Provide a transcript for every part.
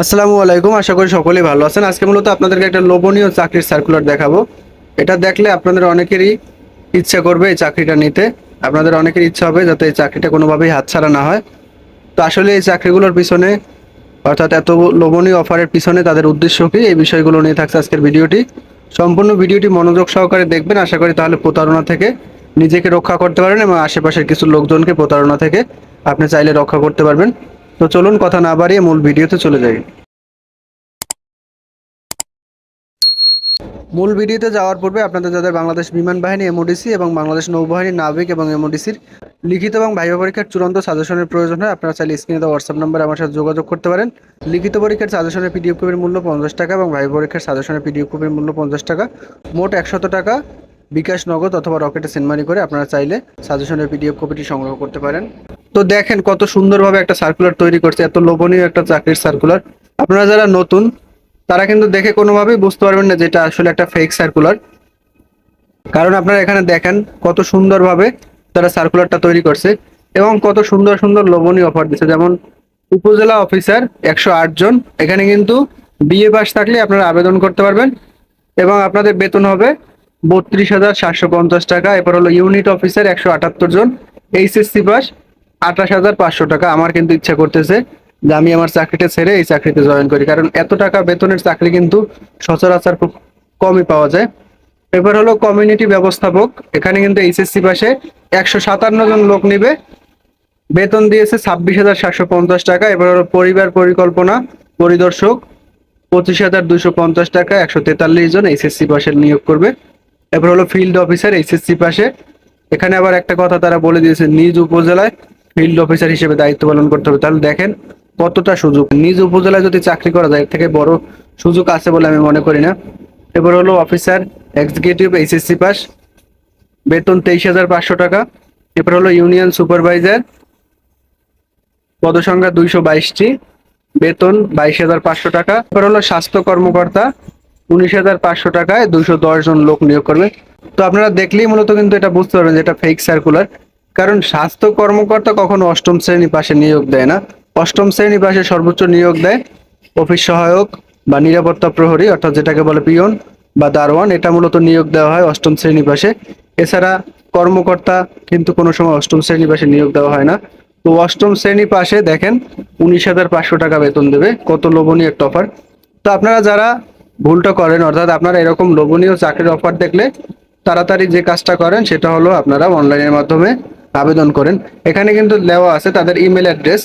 আসসালামু আলাইকুম, আশা করি সকলেই ভালো আছেন। আজকে মূলত আপনাদেরকে একটা লোভনীয় চাকরির সার্কুলার দেখাবো। এটা দেখলে আপনাদের অনেকেরই ইচ্ছা করবে এই চাকরিটা নিতে। আপনাদের অনেকের ইচ্ছা হবে যাতে এই চাকরিটা কোনোভাবেই হাতছাড়া না হয়। তো আসলে এই চাকরিগুলোর পিছনে, অর্থাৎ এত লোভনীয় অফারের পিছনে তাদের উদ্দেশ্য কি, এই বিষয়গুলো নিয়ে থাকছে আজকের ভিডিওটি। সম্পূর্ণ ভিডিওটি মনোযোগ সহকারে দেখবেন। আশা করি তাহলে প্রতারণা থেকে নিজেকে রক্ষা করতে পারেন এবং আশেপাশের কিছু লোকজনকে প্রতারণা থেকে আপনি চাইলে রক্ষা করতে পারবেন। তো চলুন কথা না বাড়িয়ে মূল ভিডিওতে চলে যাই। মূল ভিডিওতে যাওয়ার পূর্বে আপনাদের যাদের বাংলাদেশ বিমান বাহিনী এমওডিসি এবং বাংলাদেশ নৌবাহিনী নাবিক এবং এমওডিসির লিখিত এবং ভাইবা পরীক্ষার চূড়ান্ত সাজেশনের প্রয়োজন হয়। আপনারা চাইলে স্ক্রিনে দেওয়া হোয়াটসঅ্যাপ নাম্বারে আমার সাথে যোগাযোগ করতে পারেন। লিখিত পরীক্ষার সাজেশনের পিডিএফ কপির মূল্য পঞ্চাশ টাকা এবং ভাইবা পরীক্ষার সাজেশনের পিডিএফ কপির মূল্য পঞ্চাশ টাকা। মোট একশত টাকা। বিকাশ নগদ অথবা রকেটে সেন্ডমানি করে আপনারা চাইলে সাজেশনের পিডিএফ কপিটি সংগ্রহ করতে পারেন। তো দেখেন কত সুন্দরভাবে একটা সার্কুলার তৈরি করছে, এত লোভনীয় একটা চাকরির সার্কুলার আপনারা যারা নতুন, তারা কিন্তু দেখে কোনোভাবেই বুঝতে পারবেন না যেটা আসলে একটা ফেক সার্কুলার কারণ আপনারা এখানে দেখেন কত সুন্দরভাবে তারা সার্কুলারটা তৈরি করছে এবং কত সুন্দর সুন্দর লোভনীয় অফার দিচ্ছে। যেমন উপজেলা অফিসার একশো আট জন, এখানে কিন্তু বিএ পাস থাকলে আপনারা আবেদন করতে পারবেন এবং আপনাদের বেতন হবে বত্রিশ হাজার সাতশো পঞ্চাশ টাকা। এরপর হলো ইউনিট অফিসার একশো আটাত্তর জন। এইচএসসি পাস আঠাশ হাজার পাঁচশো টাকা। আমার কিন্তু ইচ্ছা করতেছে যে আমি আমার চাকরিটা ছেড়ে এই চাকরিতে জয়েন করি। কারণ এত টাকা বেতনের চাকরি কিন্তু সচরাচর খুব কমই পাওয়া যায়। এবার হলো কমিউনিটি ব্যবস্থাপক। এখানে কিন্তু এইচএসসি পাশে একশো সাতান্ন জন লোক নিবে। বেতন দিয়েছে ছাব্বিশ হাজার সাতশো পঞ্চাশ টাকা। এবার হলো পরিবার পরিকল্পনা পরিদর্শক, পঁচিশ হাজার দুশো পঞ্চাশ টাকা। একশো তেতাল্লিশ জন এইচএসসি পাশে নিয়োগ করবে। এবার হলো ফিল্ড অফিসার এইচএসসি পাশে। এখানে আবার একটা কথা তারা বলে দিয়েছে, নিজ উপজেলায় ফিল্ড অফিসার হিসেবে দায়িত্ব পালন করতে হবে। তাহলে দেখেন কতটা সুযোগ। নিজ উপজেলায় যদি চাকরি করা যায়, এর থেকে বড় সুযোগ আছে বলে আমি মনে করি না। এবার হলো অফিসার এক্সিকিউটিভ এইচএসসি পাস। বেতন তেইশ হাজার পাঁচশো টাকা। এরপর হলো ইউনিয়ন সুপারভাইজার পদসংখ্যা দুইশো বাইশটি। বেতন বাইশ হাজার পাঁচশো টাকা। এরপর হলো স্বাস্থ্য কর্মকর্তা। উনিশ হাজার পাঁচশো টাকায় দুইশো দশ জন লোক নিয়োগ করবে। তো আপনারা দেখলেই মূলত কিন্তু এটা বুঝতে পারবেন যে এটা ফেক সার্কুলার কারণ স্বাস্থ্য কর্মকর্তা কখনো অষ্টম শ্রেণি পাশে নিয়োগ দেয় না। অষ্টম শ্রেণি পাশে সর্বোচ্চ নিয়োগ দেয় অফিস সহায়ক বা নিরাপত্তা প্রহরী, অর্থাৎ যেটাকে বলে পিয়ন বা দারোয়ান, এটা মূলত নিয়োগ দেওয়া হয় অষ্টম শ্রেণি পাশে। এছাড়া কর্মকর্তা কিন্তু কোনো সময় অষ্টম শ্রেণি পাশে নিয়োগ দেওয়া হয় না। তো অষ্টম শ্রেণি পাশে দেখেন উনিশ হাজার পাঁচশো টাকা বেতন দেবে। কত লোভনীয় একটা অফার তো আপনারা যারা ভুলটা করেন, অর্থাৎ আপনারা এরকম লোভনীয় চাকরির অফার দেখলে তাড়াতাড়ি যে কাজটা করেন সেটা হলো আপনারা অনলাইনের মাধ্যমে আবেদন করেন। এখানে কিন্তু দেওয়া আছে তাদের ইমেল অ্যাড্রেস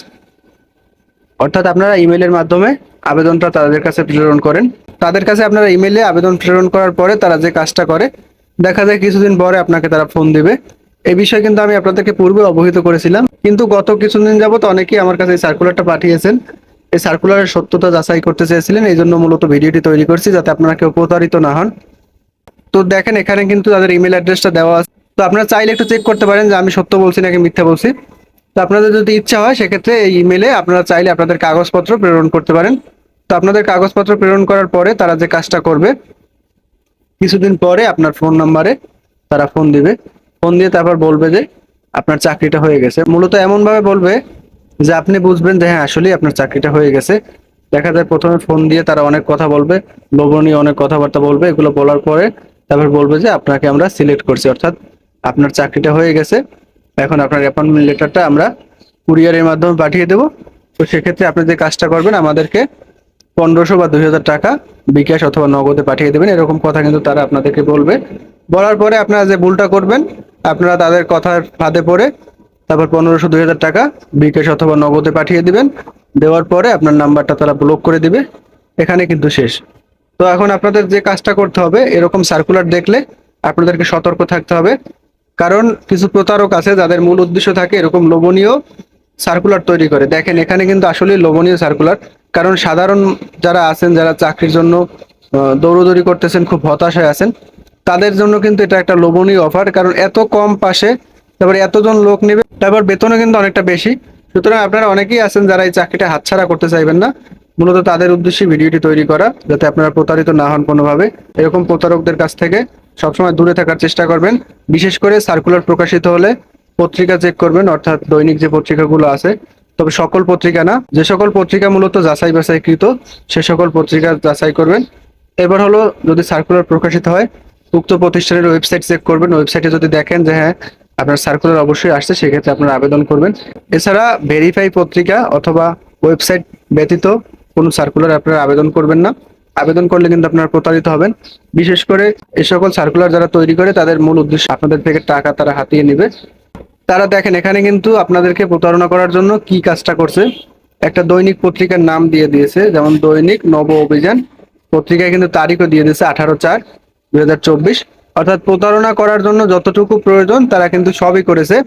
অর্থাৎ আপনারা ইমেলের মাধ্যমে আবেদনটা তাদের কাছে প্রেরণ করেন। তাদের কাছে আপনারা ইমেলে আবেদন প্রেরণ করার পরে তারা যে কাজটা করে, দেখা যায় কিছুদিন পরে আপনাকে তারা ফোন দিবে। এই বিষয়ে কিন্তু আমি আপনাদেরকে পূর্বে অবহিত করেছিলাম। কিন্তু গত কিছুদিন যাবত অনেকেই আমার কাছে সার্কুলারটা পাঠিয়েছেন। এই সার্কুলারের সত্যতা যাচাই করতে চেয়েছিলেন, এই জন্য মূলত ভিডিওটি তৈরি করছি যাতে আপনারা কেউ প্রতারিত না হন। তো দেখেন, এখানে কিন্তু তাদের ইমেল অ্যাড্রেসটা দেওয়া আছে। তো আপনারা চাইলে একটু চেক করতে পারেন যে আমি সত্য বলছি নাকি মিথ্যা বলছি। তো আপনাদের যদি ইচ্ছা হয়, সেক্ষেত্রে এই ইমেলে আপনারা চাইলে আপনাদের কাগজপত্র প্রেরণ করতে পারেন। তো আপনাদের কাগজপত্র প্রেরণ করার পরে তারা যে কাজটা করবে, কিছুদিন পরে আপনার ফোন নাম্বারে তারা ফোন দিবে। ফোন দিয়ে তারপর বলবে যে আপনার চাকরিটা হয়ে গেছে। মূলত এমনভাবে বলবে যে আপনি বুঝবেন যে হ্যাঁ আসলেই আপনার চাকরিটা হয়ে গেছে। দেখা যায় প্রথমে ফোন দিয়ে তারা অনেক কথা বলবে, লোভনীয় অনেক কথাবার্তা বলবে, এগুলো বলার পরে তারপর বলবে যে আপনাকে আমরা সিলেক্ট করছি। অর্থাৎ আপনার চাকরিটা হয়ে গেছে। এখন আপনার অ্যাপয়েন্টমেন্ট লেটারটা আমরা কুরিয়ারের মাধ্যমে পাঠিয়ে দেবো। তো সেক্ষেত্রে আপনি যে কাজটা করবেন, আমাদেরকে পনেরোশো বা দুই হাজার টাকা বিকাশ অথবা নগদে পাঠিয়ে দেবেন। এরকম কথা কিন্তু তারা আপনাদেরকে বলবে। বলার পরে আপনারা যে ভুলটা করবেন, আপনারা তাদের কথার ফাঁদে পড়ে তারপর পনেরোশো দুই হাজার টাকা বিকাশ অথবা নগদে পাঠিয়ে দিবেন। দেওয়ার পরে আপনার নাম্বারটা তারা ব্লক করে দিবে। এখানে কিন্তু শেষ। তো এখন আপনাদের যে কাজটা করতে হবে, এরকম সার্কুলার দেখলে আপনাদেরকে সতর্ক থাকতে হবে। কারণ কিছু প্রতারক আছে, যাদের মূল উদ্দেশ্য থাকে এরকম লোভনীয় সার্কুলার তৈরি করে। দেখেন, এখানে কিন্তু আসলে লোভনীয় সার্কুলার কারণ সাধারণ যারা আছেন, যারা চাকরির জন্য দৌড়দৌড়ি করতেছেন, খুব হতাশায় আছেন, তাদের জন্য কিন্তু এটা একটা লোভনীয় অফার কারণ এত কম পাশে, তারপরে এতজন লোক নেবে তারপর বেতনও কিন্তু অনেকটা বেশি। সুতরাং আপনারা অনেকেই আছেন যারা এই চাকরিটা হাতছাড়া করতে চাইবেন না। মূলত তাদের উদ্দেশ্যে ভিডিওটি তৈরি করা, যাতে আপনারা প্রতারিত না হন কোনোভাবে। এরকম প্রতারকদের কাছ থেকে সবসময় দূরে থাকার চেষ্টা করবেন। বিশেষ করে সার্কুলার প্রকাশিত হলে পত্রিকা চেক করবেন, অর্থাৎ দৈনিক যে পত্রিকাগুলো আছে। তবে সকল পত্রিকা না, যে সকল পত্রিকা মূলত যাচাই বাছাইকৃত, সে সকল পত্রিকা যাচাই করবেন। এবার হলো যদি সার্কুলার প্রকাশিত হয়, উক্ত প্রতিষ্ঠানের ওয়েবসাইট চেক করবেন। ওয়েবসাইটে যদি দেখেন যে হ্যাঁ আপনার সার্কুলার অবশ্যই আসছে, সেক্ষেত্রে আপনারা আবেদন করবেন। এছাড়া ভেরিফাই পত্রিকা অথবা ওয়েবসাইট ব্যতীত কোনো সার্কুলার আপনারা আবেদন করবেন না। আবেদন করলে কিন্তু আপনারা প্রতারিত হবেন। বিশেষ করে এই সকল সার্কুলার যারা তৈরি করে, তাদের মূল উদ্দেশ্য আপনাদের থেকে টাকা তারা হাতিয়ে নেবে। তারা দেখেন, এখানে কিন্তু আপনাদেরকে প্রতারণা করার জন্য কি কাজটা করছে। একটা দৈনিক পত্রিকার নাম দিয়ে দিয়েছে, যেমন দৈনিক নব অভিযান। পত্রিকায় কিন্তু তারিখও দিয়ে দিয়েছে আঠারো চার দুই অর্থাৎ প্রতারণা করার জন্য যতটুকু প্রয়োজন, তারা কিন্তু সবই করেছে।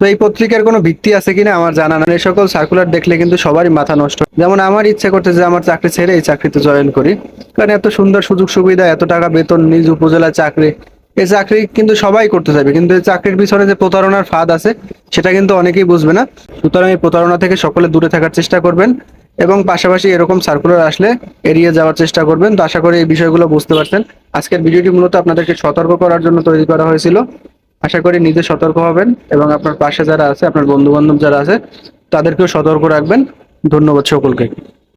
তো এই পত্রিকার কোনো ভিত্তি আছে কিনা আমার জানা না এই সকল সার্কুলার দেখলে কিন্তু সবারই মাথা নষ্ট। যেমন আমার ইচ্ছে করতে যে, আমার চাকরি ছেড়ে এই চাকরিতে জয়েন করি। কারণ এত সুন্দর সুযোগ সুবিধা, এত টাকা বেতন, নিজ উপজেলা চাকরি। এই চাকরি কিন্তু সবাই করতে চাইবে। কিন্তু এই চাকরির পিছনে যে প্রতারণার ফাঁদ আছে, সেটা কিন্তু অনেকেই বুঝবে না। সুতরাং এই প্রতারণা থেকে সকলে দূরে থাকার চেষ্টা করবেন এবং পাশাপাশি এরকম সার্কুলার আসলে এড়িয়ে যাওয়ার চেষ্টা করবেন। তো আশা করি এই বিষয়গুলো বুঝতে পারছেন। আজকের ভিডিওটি মূলত আপনাদেরকে সতর্ক করার জন্য তৈরি করা হয়েছিল। আশা করি নিজে সতর্ক হবেন এবং আপনার পাশে যারা আছে, আপনার বন্ধু বান্ধব যারা আছে, তাদেরকেও সতর্ক রাখবেন। ধন্যবাদ সকলকে।